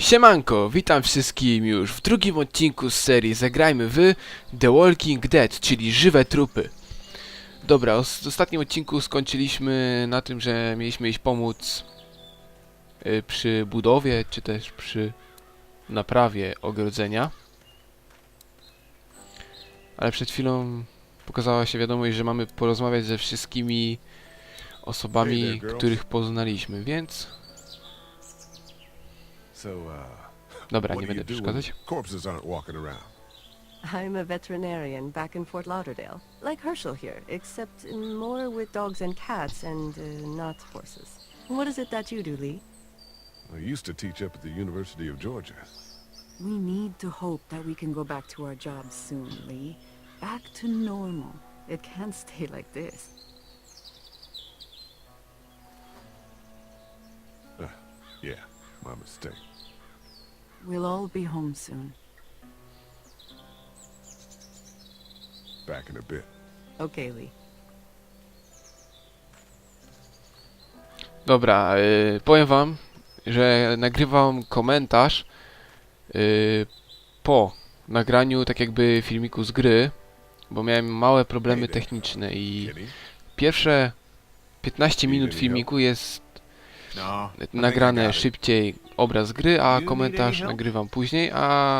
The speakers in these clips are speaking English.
Siemanko, witam wszystkim już w drugim odcinku z serii Zagrajmy w The Walking Dead, czyli żywe trupy. Dobra, w ostatnim odcinku skończyliśmy na tym, że mieliśmy iść pomóc y, przy budowie, czy też przy naprawie ogrodzenia. Ale przed chwilą pokazała się wiadomość, że mamy porozmawiać ze wszystkimi osobami, których poznaliśmy, więc So, uh, dobra, what nie do you będę do when przeszkadzać. corpses aren't walking around? I'm a veterinarian back in Fort Lauderdale, like Herschel here, except more with dogs and cats and uh, not horses. What is it that you do, Lee? I used to teach up at the University of Georgia. We need to hope that we can go back to our jobs soon, Lee. Back to normal. It can't stay like this. Yeah, my mistake. We'll all be home soon. Back in a bit. Okay, Lee. Dobra, y, powiem wam, że nagrywam komentarz y, po nagraniu tak jakby filmiku z gry, bo miałem małe problemy techniczne i pierwsze 15 Need minut filmiku jest nagrane got it. szybciej obraz gry, a You need komentarz any help? nagrywam później, a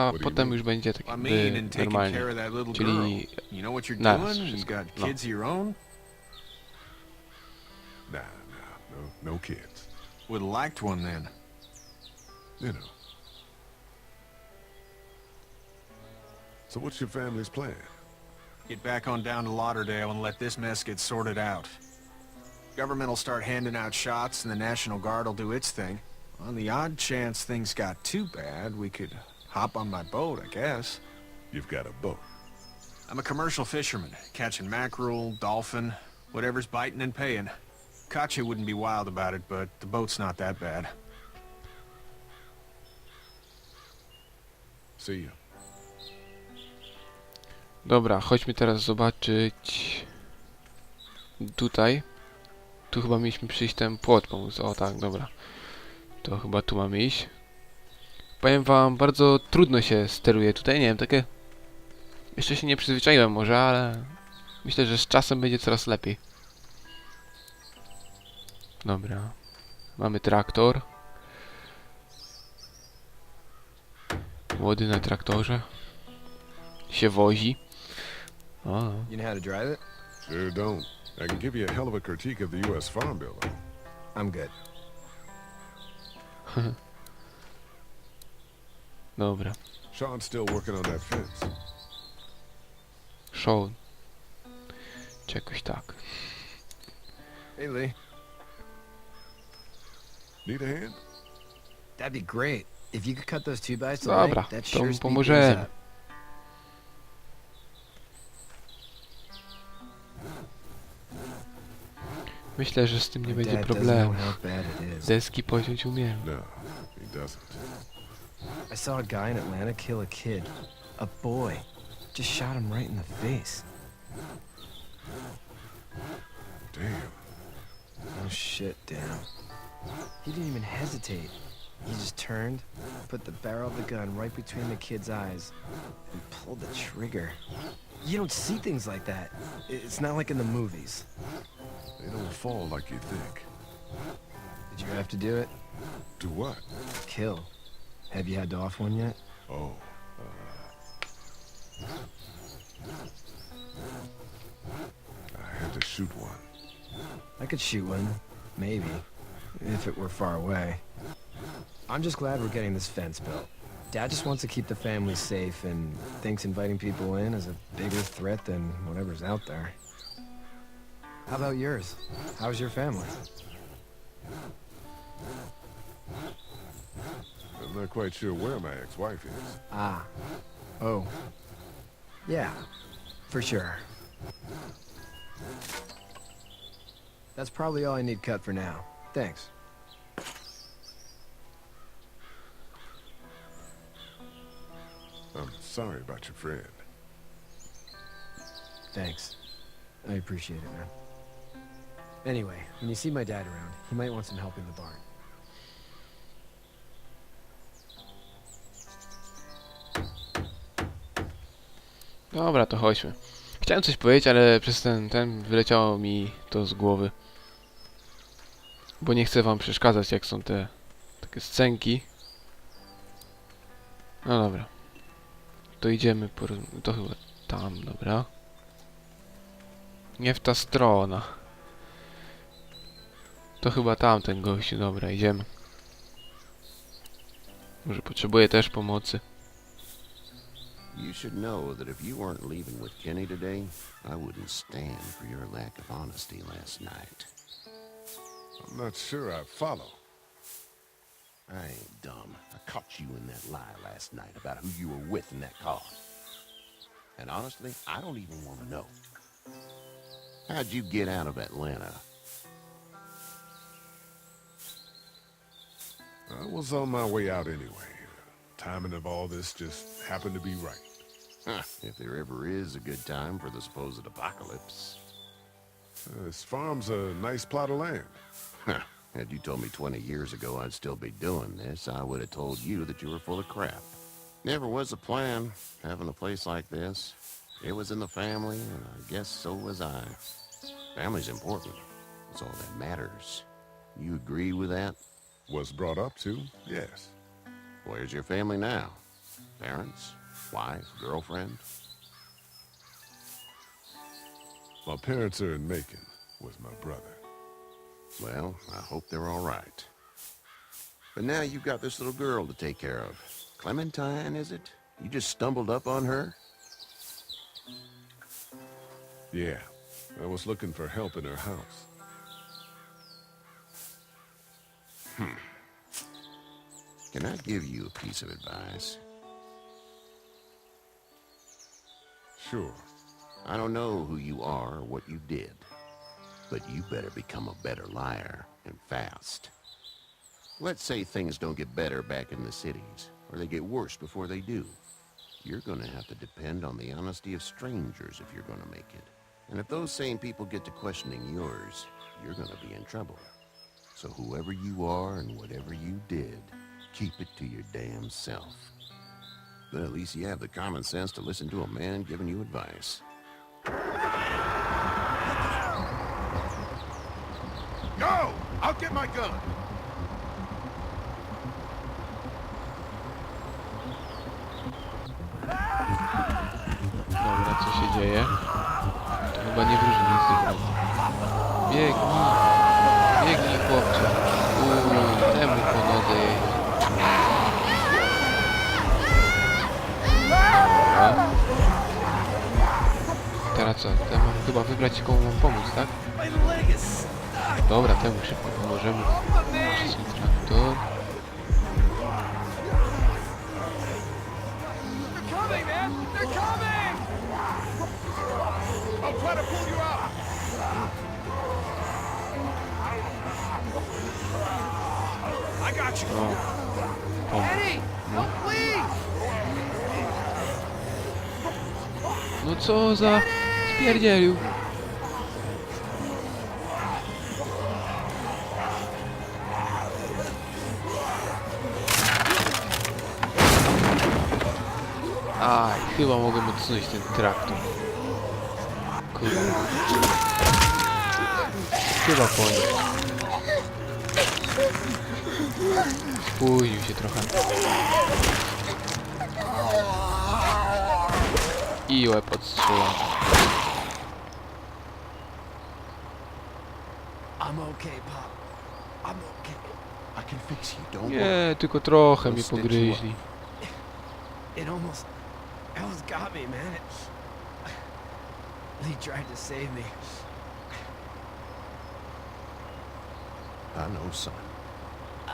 What do you potem mean? już będzie tak I jakby mean, and taking normalnie. care of that little girl. Czyli You know what you're naraz doing? You wszystko. got No. kids of your own? Nah, nah, no, no kids. Would have liked one then. You know. So what's your family's plan? Get back on down to Lauderdale and let this mess get sorted out. Government will start handing out shots and the National Guard will do its thing. On the odd chance things got too bad, we could hop on my boat, I guess. You've got a boat. I'm a commercial fisherman, catching mackerel, dolphin, whatever's biting and paying. Katya wouldn't be wild about it, but the boat's not that bad. See you. Dobra, chodźmy teraz zobaczyć tutaj. Tu chyba mieliśmy przyjść ten płot pomóc. O tak, dobra. To chyba tu mamy iść. Powiem wam, bardzo trudno się steruje tutaj, nie wiem, takie... Jeszcze się nie przyzwyczaiłem może, ale... Myślę, że z czasem będzie coraz lepiej. Dobra. Mamy traktor. Młody na traktorze. Się wozi. O, You know how to drive it? Sure don't. I can give you a hell of a critique of the U.S. Farm Bill, though. I'm good. dobra. Sean's still working on that fence. Show. Czy jakoś tak. Hey, Lee. Need a hand? That'd be great. If you could cut those two bys to Dobra, length, that to sure mu speed things pomożemy. up. Myślę, że z tym nie będzie problemu. Deski pociąć umiem. No, he doesn't. I saw a guy in Atlanta kill a kid. A boy. Just shot him right in the face. Damn. Oh shit, damn. He didn't even hesitate. He just turned, put the barrel of the gun right between the kid's eyes, and pulled the trigger. You don't see things like that. It's not like in the movies. They don't fall like you think. Did you have to do it? Do what? Kill. Have you had to off one yet? Oh, uh... I had to shoot one. I could shoot one, maybe, if it were far away. I'm just glad we're getting this fence built. Dad just wants to keep the family safe and thinks inviting people in is a bigger threat than whatever's out there. How about yours? How's your family? I'm not quite sure where my ex-wife is. Ah. Oh. Yeah, for sure. That's probably all I need cut for now. Thanks. I'm sorry about your friend. Thanks. I appreciate it, man. Anyway, when you see my dad around, he might want some help in the barn. Dobra, to chodźmy. Chciałem coś powiedzieć, ale przez ten, ten wyleciało mi to z głowy. Bo nie chcę wam przeszkadzać, jak są te takie scenki. No dobra. To idziemy po... To chyba tam, dobra. Nie w ta strona. To chyba tamten gościu, dobra, idziemy. Może potrzebuje też pomocy. You should know that if you weren't leaving with Kenny today, I wouldn't stand for your lack of honesty last night. I'm not sure I follow. I ain't dumb. I caught you in that lie last night about who you were with in that car. And honestly, I don't even want to know. How'd you get out of Atlanta? I was on my way out anyway. Timing of all this just happened to be right. Huh, if there ever is a good time for the supposed apocalypse. Uh, This farm's a nice plot of land. Huh, Had you told me 20 years ago I'd still be doing this, I would have told you that you were full of crap. Never was a plan, having a place like this. It was in the family, and I guess so was I. Family's important. It's all that matters. You agree with that? Was brought up to, yes. Where's your family now? Parents? Wife? Girlfriend? My parents are in Macon with my brother. Well, I hope they're all right. But now you've got this little girl to take care of. Clementine, is it? You just stumbled up on her? Yeah, I was looking for help in her house. Hmm. Can I give you a piece of advice? Sure. I don't know who you are or what you did, but you better become a better liar, and fast. Let's say things don't get better back in the cities, or they get worse before they do. You're gonna have to depend on the honesty of strangers if you're gonna make it. And if those same people get to questioning yours, you're gonna be in trouble. So whoever you are and whatever you did, keep it to your damn self. But at least you have the common sense to listen to a man giving you advice. Go! I'll get my gun! Dobra, co się dzieje? To chyba nie wróży nic dobrego. Biegnij! Biegnij, chłopcze! Uuu, temu po nodze. Teraz co? Teraz mam chyba wybrać komu mam pomóc, tak? Dobra, temu szybko pomożemy. Wszystkim traktor. I'll try to pull you out! I got you. Pomóż. No. No co za... Spierdzielił. Chyba mogę odsunąć ten traktor. Kurde. Chyba po nim. Spóźnił się trochę. I łeb odstrzelony. I'm okay, Pop. I'm okay. I can fix you, don't worry. Nie, tylko trochę mnie Stitch you pogryźli. It almost, almost got me, man. Lee tried to save me. I know, son. I,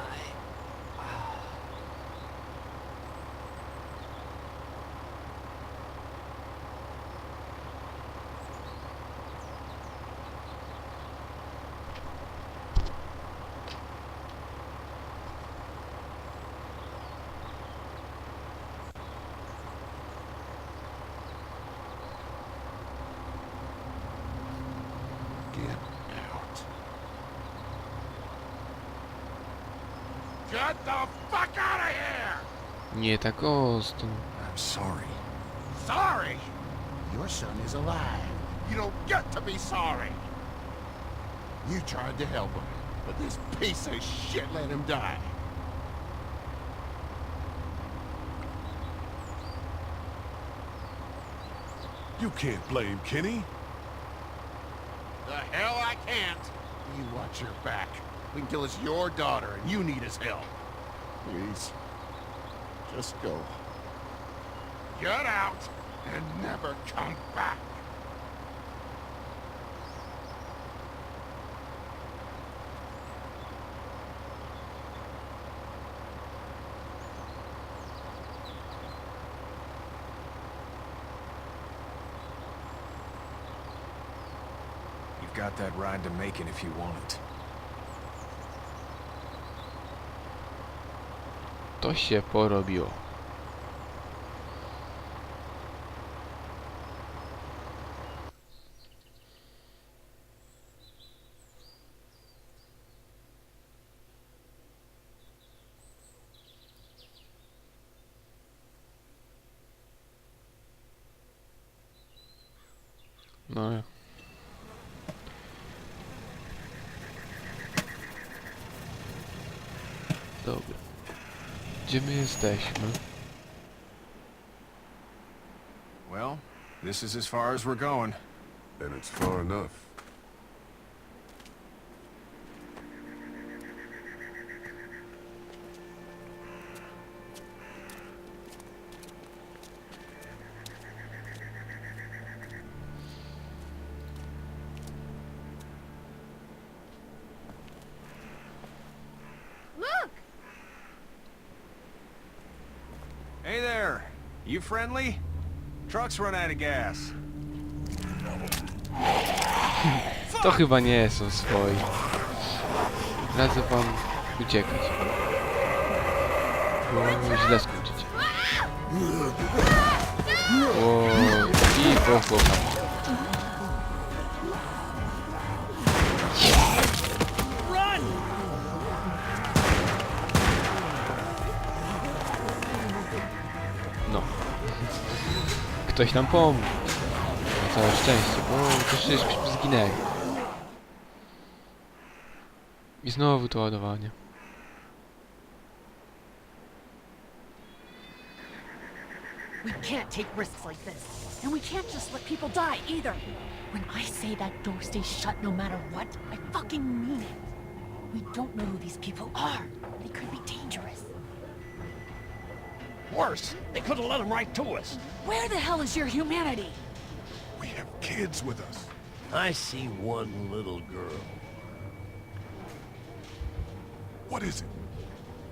Get out. Get the fuck out of here! Nie tak ostro. I'm sorry. Sorry! Your son is alive. You don't get to be sorry. You tried to help him, but this piece of shit let him die. You can't blame Kenny. The hell I can't. You watch your back. We can kill us your daughter, and you need his help. Please. Just go. Get out and never come back. You've got that ride to Macon if you want it. To się porobiło. No. Dobra. Gdzie my jesteśmy? Well, this is as far as we're going. And it's far enough. You friendly? Truck's run out of gas. To chyba nie są swoi. Radzę wam uciekać. Bo źle skończycie. O, i pochło. No. Ktoś nam pomógł. Na całe szczęście, zginęli. I znowu to ładowanie. We can't take risks like this. And we can't just let people die either. When I say that door stays shut no matter what, I fucking mean it. We don't know who these people are. They could be dangerous. Worse, they could have let him right to us. Where the hell is your humanity? We have kids with us. I see one little girl. What is it?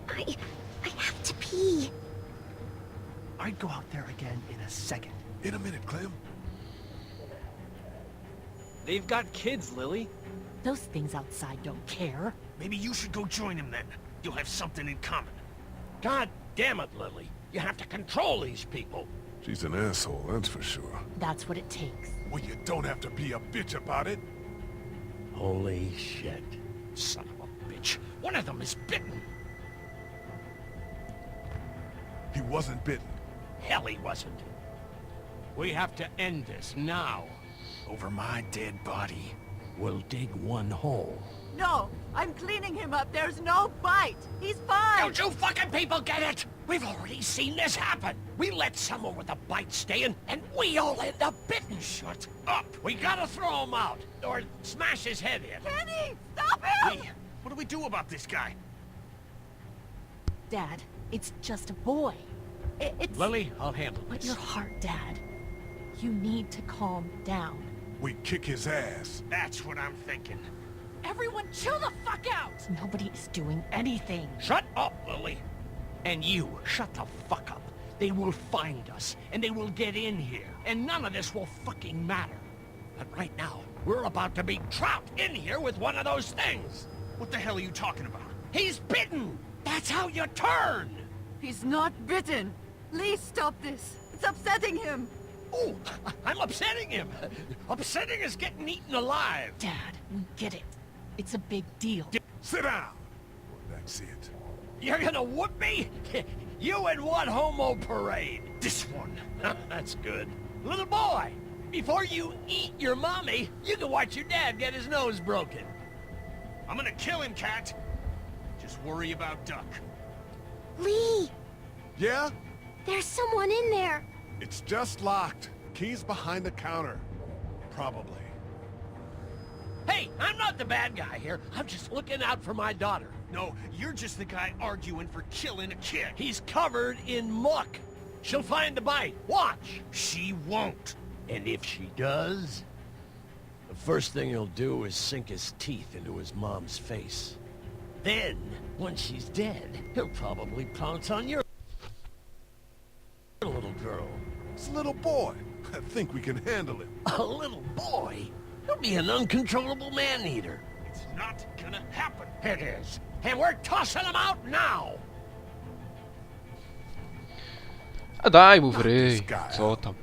I... I have to pee. I'd go out there again in a second. In a minute, Clem. They've got kids, Lily. Those things outside don't care. Maybe you should go join them then. You'll have something in common. God damn it, Lily. You have to control these people. She's an asshole, that's for sure. That's what it takes. Well, you don't have to be a bitch about it. Holy shit. Son of a bitch. One of them is bitten. He wasn't bitten. Hell, he wasn't. We have to end this now. Over my dead body. We'll dig one hole. No! I'm cleaning him up. There's no bite. He's fine. Don't you fucking people get it? We've already seen this happen. We let someone with a bite stay in, and we all end up bitten. Shut up. We gotta throw him out, or smash his head in. Kenny! Stop him! Hey, what do we do about this guy? Dad, it's just a boy. I- it's... Lily, I'll handle it. But this. your heart, Dad. You need to calm down. We kick his ass. That's what I'm thinking. Everyone chill the fuck out! Nobody is doing anything. Shut up, Lily. And you, shut the fuck up. They will find us, and they will get in here, and none of this will fucking matter. But right now, we're about to be trapped in here with one of those things. What the hell are you talking about? He's bitten! That's how you turn! He's not bitten. Lee, stop this. It's upsetting him. Oh, I'm upsetting him. Upsetting is getting eaten alive. Dad, we get it. It's a big deal. Sit down. Well, that's it. You're gonna whoop me? You in what homo parade? This one. That's good. Little boy, before you eat your mommy, you can watch your dad get his nose broken. I'm gonna kill him, Cat. Just worry about Duck. Lee, Yeah? there's someone in there. It's just locked. Key's behind the counter. Probably. Hey, I'm not the bad guy here. I'm just looking out for my daughter. No, you're just the guy arguing for killing a kid. He's covered in muck. She'll find the bite. Watch. She won't. And if she does, the first thing he'll do is sink his teeth into his mom's face. Then, once she's dead, he'll probably pounce on your little girl. It's a little boy. I think we can handle it. A little boy? He'll be an uncontrollable man-eater. It's not gonna happen. It is. And we're tossing him out now. A daj mu w ryj. Co tam?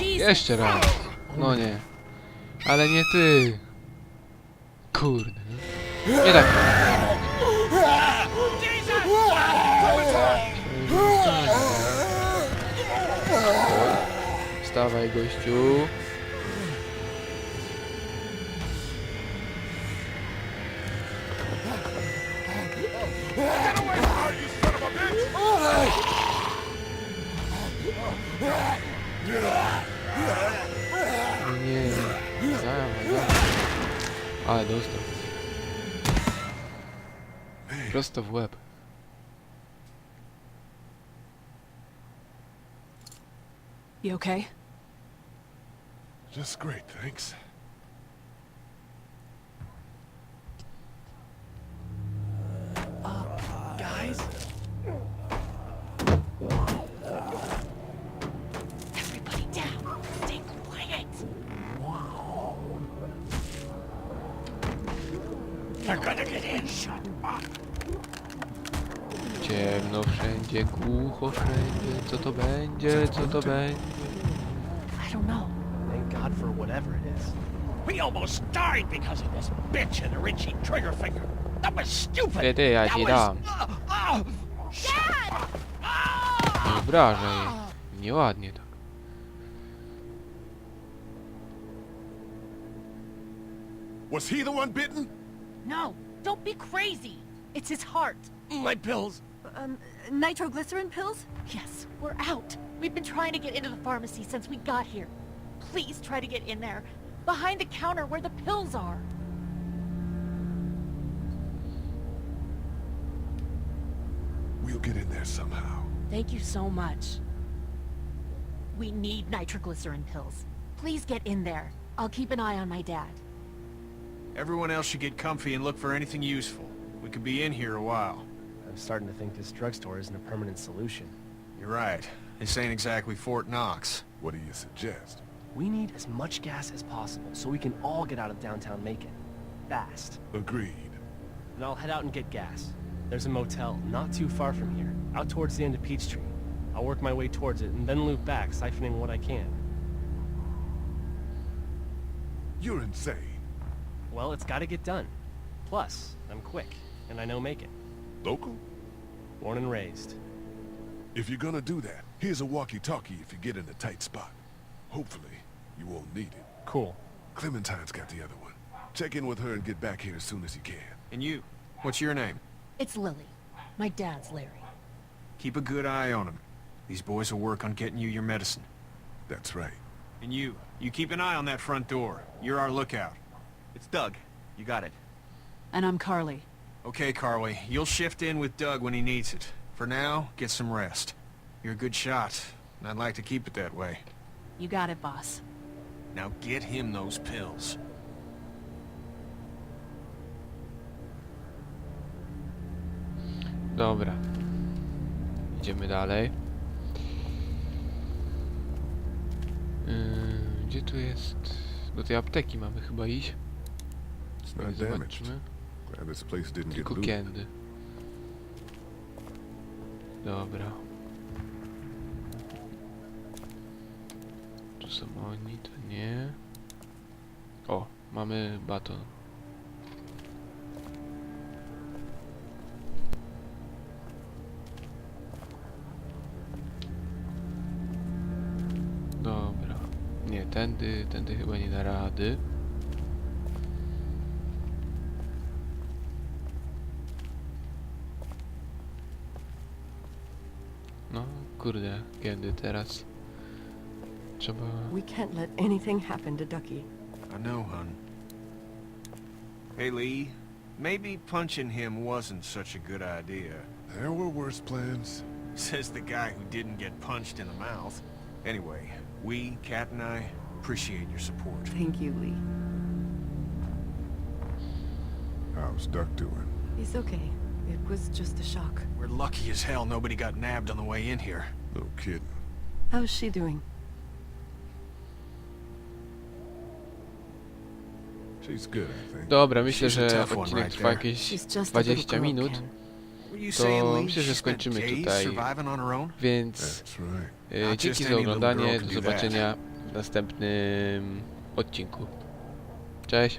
Jeszcze raz. No nie. Ale nie ty. Kurde. Nie tak. Wstawaj gościu. Prosto w łeb. You okay? Just great, thanks. Guys? Everybody down. Stay quiet. They're gonna get in. Shut up. Ciemno wszędzie, głucho wszędzie. Co to będzie? Co to będzie? I don't know. Thank God for whatever it is. We almost died because of this bitch and her itchy trigger finger. That was stupid. Ty, ty, ja ci dam. Ah, ah. Nie obrażaj jej. Nieładnie tak. Was he the one bitten? No, don't be crazy. It's his heart. My pills. Um, nitroglycerin pills? Yes, we're out. We've been trying to get into the pharmacy since we got here. Please try to get in there. Behind the counter where the pills are. We'll get in there somehow. Thank you so much. We need nitroglycerin pills. Please get in there. I'll keep an eye on my dad. Everyone else should get comfy and look for anything useful. We could be in here a while. I'm starting to think this drugstore isn't a permanent solution. You're right. This ain't exactly Fort Knox. What do you suggest? We need as much gas as possible so we can all get out of downtown Macon. Fast. Agreed. And I'll head out and get gas. There's a motel not too far from here, out towards the end of Peachtree. I'll work my way towards it and then loop back, siphoning what I can. You're insane. Well, it's gotta get done. Plus, I'm quick, and I know make it. Local? Born and raised. If you're gonna do that, here's a walkie-talkie if you get in a tight spot. Hopefully, you won't need it. Cool. Clementine's got the other one. Check in with her and get back here as soon as you can. And you, what's your name? It's Lily. My dad's Larry. Keep a good eye on him. These boys will work on getting you your medicine. That's right. And you, you keep an eye on that front door. You're our lookout. It's Doug. You got it. And I'm Carly. Okay, Carly, you'll shift in with Doug when he needs it. For now, get some rest. You're a good shot, and I'd like to keep it that way. You got it, boss. Now get him those pills. Dobra. Idziemy dalej. Yy, gdzie tu jest? Do tej apteki mamy chyba iść. It's No i not damaged. zobaczmy. Glad this place didn't get Tylko looted. kiedy. Dobra. Tu są oni, to nie. O, mamy baton. Dobra. tędy, tędy chyba nie da rady. Kurde, kiedy teraz? Trzeba... We can't let anything happen to Ducky. I know, hun. Hey, Lee. Maybe punching him wasn't such a good idea. There were worse plans. Says the guy who didn't get punched in the mouth. Anyway, we, Kat and I, appreciate your support. Thank you, Lee. How's Duck doing? He's okay. It was just a shock. We're lucky as hell nobody got nabbed on the way in here. No kidding. How's she doing? She's good, I think. Dobra, myślę, She's a że tough one odcinek right trwa there. jakieś She's just a little 20 girl, minut, Ken. Were you To saying, Lee, myślę, że she spent skończymy days tutaj. surviving on her own? więc That's right. e, Not dzięki just za any little oglądanie, girl do can do that. zobaczenia w następnym odcinku. Cześć!